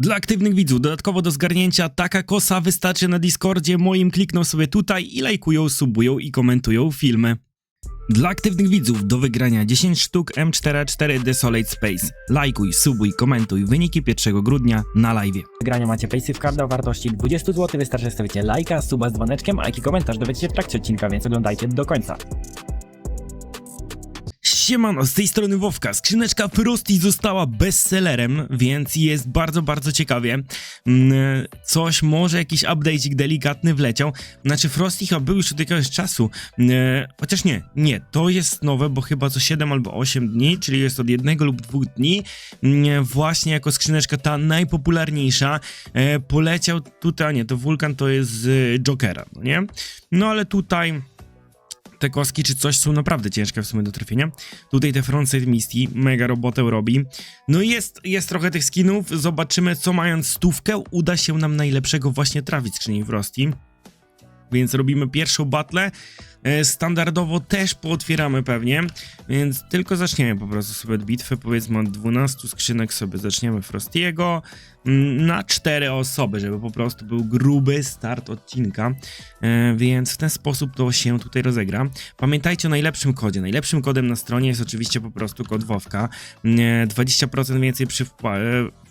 Dla aktywnych widzów, dodatkowo do zgarnięcia taka kosa wystarczy na Discordzie moim, klikną sobie tutaj i lajkują, subują i komentują filmy. Dla aktywnych widzów do wygrania 10 sztuk M44 Desolate Space. Lajkuj, subuj, komentuj wyniki 1 grudnia na live. wygrania macie Paysafe Card o wartości 20 zł. Wystarczy stawicie lajka, suba z dzwoneczkiem, a jaki komentarz dowiecie w trakcie odcinka, więc oglądajcie do końca. Siemano, z tej strony Wowka. Skrzyneczka Frosty została bestsellerem, więc jest bardzo, bardzo ciekawie. Mm, Coś, może jakiś update'ik delikatny wleciał. Znaczy Frosty chyba był już od jakiegoś czasu. Mm, Chociaż nie, nie, to jest nowe, bo chyba co 7 albo 8 dni, czyli jest od jednego lub dwóch dni. Mm, Właśnie jako skrzyneczka ta najpopularniejsza. E, Poleciał tutaj, nie, to Wulkan to jest z Jokera, no nie? No ale tutaj te kostki czy coś są naprawdę ciężkie w sumie do trafienia. Tutaj te Frontside Misty mega robotę robi. No i jest, jest trochę tych skinów, zobaczymy co mając stówkę uda się nam najlepszego właśnie trafić skrzyni Frosty. Więc robimy pierwszą battle. E, Standardowo też pootwieramy pewnie, więc tylko zaczniemy po prostu sobie od bitwy. Powiedzmy od 12 skrzynek sobie zaczniemy Frostiego na 4 osoby, żeby po prostu był gruby start odcinka. E, Więc w ten sposób to się tutaj rozegra. Pamiętajcie o najlepszym kodzie. Najlepszym kodem na stronie jest oczywiście po prostu kod WOWKA. E, 20% więcej przy e,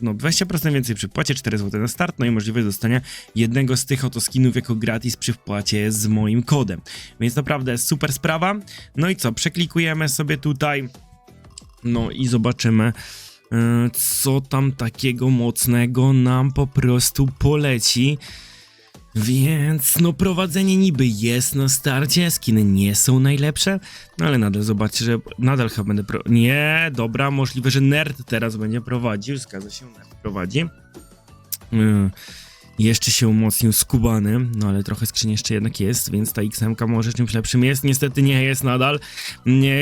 no 20% więcej przy wpłacie, 4 zł na start, no i możliwość dostania jednego z tych oto skinów jako gratis przy wpłacie z moim kodem. Więc naprawdę super sprawa. No i co, przeklikujemy sobie tutaj. No i zobaczymy, e, co tam takiego mocnego nam po prostu poleci. Więc no prowadzenie niby jest na starcie, skiny nie są najlepsze, no ale nadal zobaczcie, że nadal chyba będę pro... Nie, dobra, możliwe, że nerd teraz będzie prowadził, zgadza się, nerd prowadzi. Yy, jeszcze się umocnił skubany, no ale trochę skrzyni jeszcze jednak jest, więc ta XM może czymś lepszym jest, niestety nie jest nadal.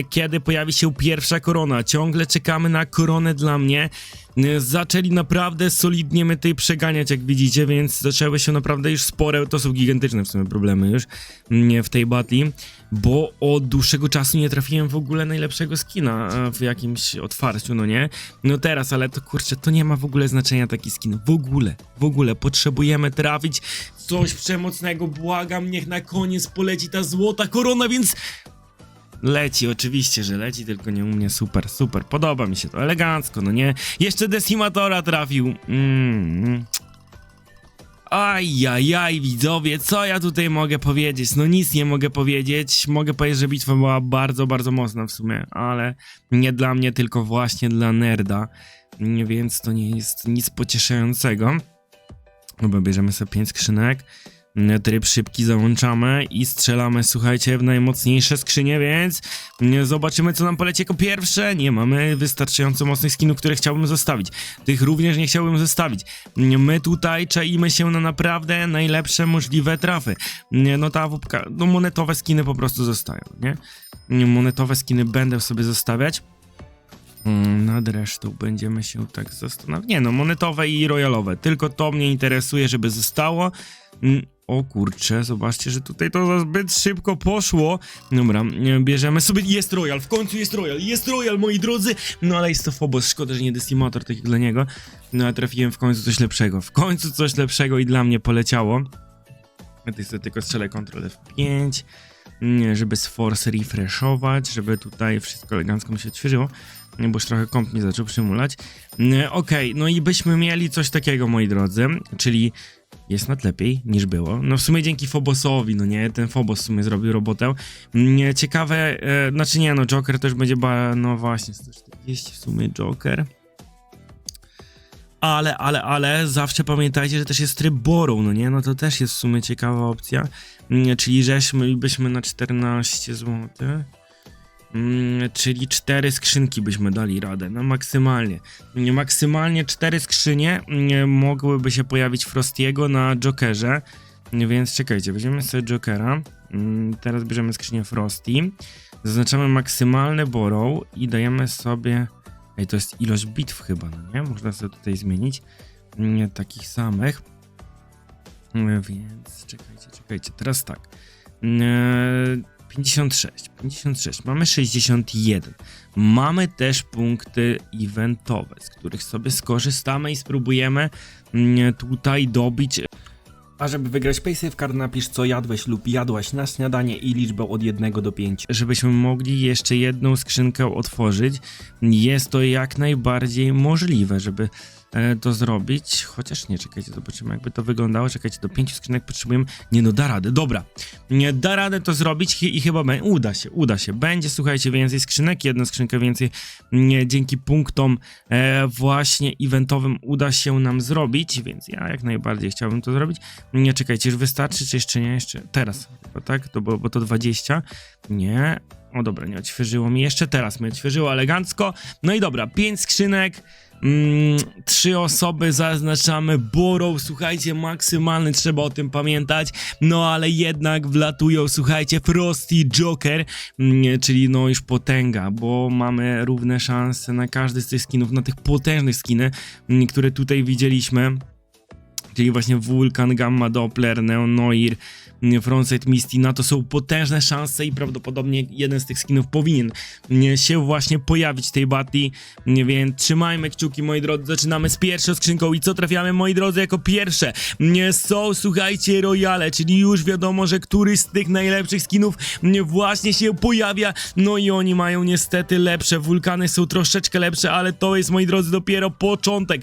Kiedy pojawi się pierwsza korona? Ciągle czekamy na koronę dla mnie. Nie, Zaczęli naprawdę solidnie my tutaj przeganiać, jak widzicie, więc zaczęły się naprawdę już spore, to są gigantyczne w sumie problemy już nie, w tej battle, bo od dłuższego czasu nie trafiłem w ogóle najlepszego skina w jakimś otwarciu, no nie? No teraz, ale to kurczę, to nie ma w ogóle znaczenia taki skin, w ogóle, w ogóle, potrzebujemy trafić coś przemocnego, błagam, niech na koniec poleci ta złota korona, więc Leci, oczywiście, że leci, tylko nie u mnie. Super, super. Podoba mi się to. Elegancko, no nie? Jeszcze Decimatora trafił. Mm. Ajajaj, widzowie, co ja tutaj mogę powiedzieć? No nic nie mogę powiedzieć. Mogę powiedzieć, że bitwa była bardzo, bardzo mocna w sumie, ale nie dla mnie, tylko właśnie dla nerda. Więc to nie jest nic pocieszającego. Dobra, bierzemy sobie 5 skrzynek. Tryb szybki załączamy i strzelamy, słuchajcie, w najmocniejsze skrzynie, więc mm, zobaczymy, co nam poleci jako pierwsze. Nie mamy wystarczająco mocnych skinów, które chciałbym zostawić. Tych również nie chciałbym zostawić. Mm, My tutaj czaimy się na naprawdę najlepsze możliwe trafy. Mm, No ta wupka, no monetowe skiny po prostu zostają, nie? Monetowe skiny będę sobie zostawiać. Nad resztą będziemy się tak zastanawiać. Nie no, monetowe i royalowe. Tylko to mnie interesuje, żeby zostało. O kurczę, zobaczcie, że tutaj to zbyt szybko poszło. Dobra, bierzemy sobie. Jest Royal, w końcu jest Royal, jest Royal, moi drodzy. No ale jest to Phobos, szkoda, że nie Decimator, tak jak dla niego. No ale trafiłem w końcu coś lepszego. W końcu coś lepszego i dla mnie poleciało. Ja tutaj tylko strzelę Ctrl F5, nie, żeby z Force refreshować, żeby tutaj wszystko elegancko mi się odświeżyło. Już trochę komp mi zaczął przymulać. Okej, no i byśmy mieli coś takiego, moi drodzy, czyli jest nad lepiej niż było. No w sumie dzięki Phobosowi, no nie, ten Phobos w sumie zrobił robotę. Nie, ciekawe, e, znaczy nie, no Joker też będzie, ba, no właśnie, 140 w sumie Joker. Ale, ale, ale zawsze pamiętajcie, że też jest tryb Borrow, no nie? No to też jest w sumie ciekawa opcja. Mm, Czyli żeśmy byśmy na 14 zł. Mm, czyli cztery skrzynki byśmy dali radę, no maksymalnie. Maksymalnie cztery skrzynie mm, mogłyby się pojawić Frostiego na Jokerze. Więc czekajcie, weźmiemy sobie Jokera. Mm, Teraz bierzemy skrzynię Frosty. Zaznaczamy maksymalny Borrow i dajemy sobie. Ej, to jest ilość bitw chyba, no nie? Można sobie tutaj zmienić. Takich samych. Więc czekajcie, czekajcie. Teraz tak. Mm, 56, 56, mamy 61. Mamy też punkty eventowe, z których sobie skorzystamy i spróbujemy mm, tutaj dobić. A żeby wygrać Paysafe Card napisz co jadłeś lub jadłaś na śniadanie i liczbę od 1 do 5. Żebyśmy mogli jeszcze jedną skrzynkę otworzyć. Jest to jak najbardziej możliwe, żeby to zrobić. Chociaż nie, czekajcie, zobaczymy jakby to wyglądało. Czekajcie, do pięciu skrzynek potrzebujemy. Nie no, da radę, dobra. Nie da radę to zrobić chi- i chyba. Uda się, uda się. Będzie, słuchajcie, więcej skrzynek, jedna skrzynka więcej nie, dzięki punktom e, właśnie eventowym uda się nam zrobić, więc ja jak najbardziej chciałbym to zrobić. Nie, czekajcie, już wystarczy, czy jeszcze nie? Jeszcze teraz, bo tak? To, bo, bo to 20. Nie. O dobra, nie odświeżyło mi. Jeszcze teraz mi odświeżyło elegancko. No i dobra, 5 skrzynek. Mm, trzy osoby zaznaczamy Borrow, słuchajcie, maksymalny, trzeba o tym pamiętać, no ale jednak wlatują, słuchajcie, Frosty Joker, mm, czyli no już potęga, bo mamy równe szanse na każdy z tych skinów, na tych potężnych skiny, mm, które tutaj widzieliśmy, czyli właśnie Vulkan, Gamma Doppler, Neon Noir, Misty, na to są potężne szanse i prawdopodobnie jeden z tych skinów powinien się właśnie pojawić tej mm, więc trzymajmy kciuki moi drodzy, zaczynamy z pierwszą skrzynką i co trafiamy moi drodzy jako pierwsze? Są, słuchajcie, Royale, czyli już wiadomo, że któryś z tych najlepszych skinów właśnie się pojawia, no i oni mają niestety lepsze, wulkany są troszeczkę lepsze, ale to jest moi drodzy dopiero początek,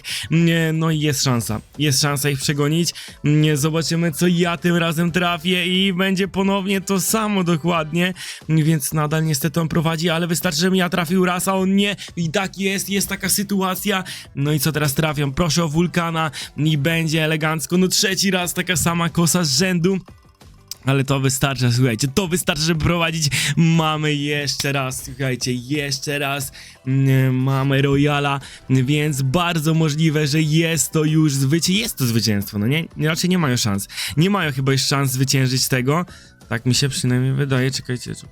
no i jest szansa, jest szansa ich przegonić, Mm, zobaczymy co ja tym razem trafię i będzie ponownie to samo dokładnie, więc nadal niestety on prowadzi, ale wystarczy, żebym ja trafił raz, a on nie. I tak jest, jest taka sytuacja, no i co teraz trafiam, proszę o wulkana i będzie elegancko, no trzeci raz taka sama kosa z rzędu, ale to wystarcza, słuchajcie, to wystarczy, żeby prowadzić. Mamy jeszcze raz, słuchajcie, jeszcze raz mm, mamy Royala, więc bardzo możliwe, że jest to już zwycięstwo. Jest to zwycięstwo, no nie? Raczej nie mają szans. Nie mają chyba już szans zwyciężyć tego. Tak mi się przynajmniej wydaje. Czekajcie, czy-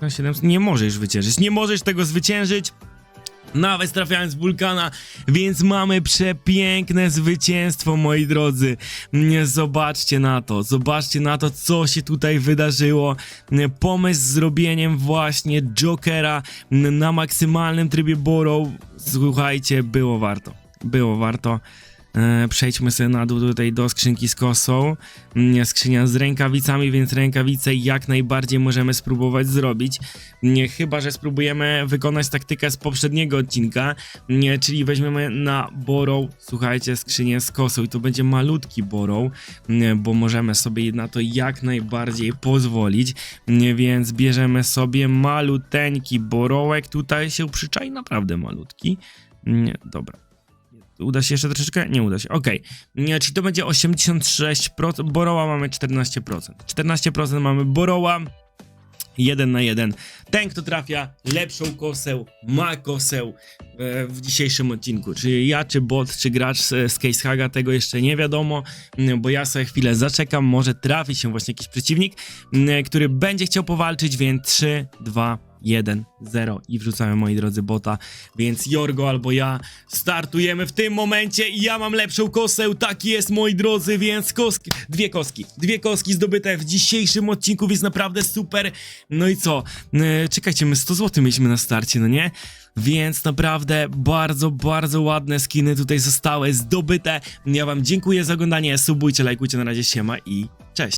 na 700 nie możesz zwyciężyć. Nie możesz tego zwyciężyć. Nawet trafiając w wulkana, więc mamy przepiękne zwycięstwo, moi drodzy. Zobaczcie na to, zobaczcie na to, co się tutaj wydarzyło. Pomysł z zrobieniem właśnie Jokera na maksymalnym trybie Borrow, słuchajcie, było warto. Było warto. E, przejdźmy sobie na dół tutaj do skrzynki z kosą. Nie, Skrzynia z rękawicami, więc rękawice jak najbardziej możemy spróbować zrobić. Nie, chyba, że spróbujemy wykonać taktykę z poprzedniego odcinka, nie, czyli weźmiemy na Borrow, słuchajcie, skrzynię z kosą i to będzie malutki nie, bo możemy sobie na to jak najbardziej pozwolić, więc bierzemy sobie maluteńki Borrowek, tutaj się przyczai naprawdę malutki. Nie, dobra. Uda się jeszcze troszeczkę? Nie uda się. Nie, Czyli to będzie 86%. Boroła mamy 14%. 14% mamy Boroła. Jeden na jeden. Ten, kto trafia lepszą kosę, ma kosę e, w dzisiejszym odcinku. Czy ja, czy bot, czy gracz z, z Casehaga, tego jeszcze nie wiadomo, bo ja sobie chwilę zaczekam. Może trafi się właśnie jakiś przeciwnik, który będzie chciał powalczyć, więc 3, 2, 1, 0 i wrzucamy, moi drodzy, bota. Więc Jorgo albo ja startujemy w tym momencie i ja mam lepszą kosę. Tak jest, moi drodzy, więc koski, dwie koski, dwie koski zdobyte w dzisiejszym odcinku, więc naprawdę super. No i co? E, czekajcie, my 100 zł mieliśmy na starcie, no nie? Więc naprawdę bardzo, bardzo ładne skiny tutaj zostały zdobyte. Ja wam dziękuję za oglądanie, subujcie, lajkujcie, na razie siema i cześć.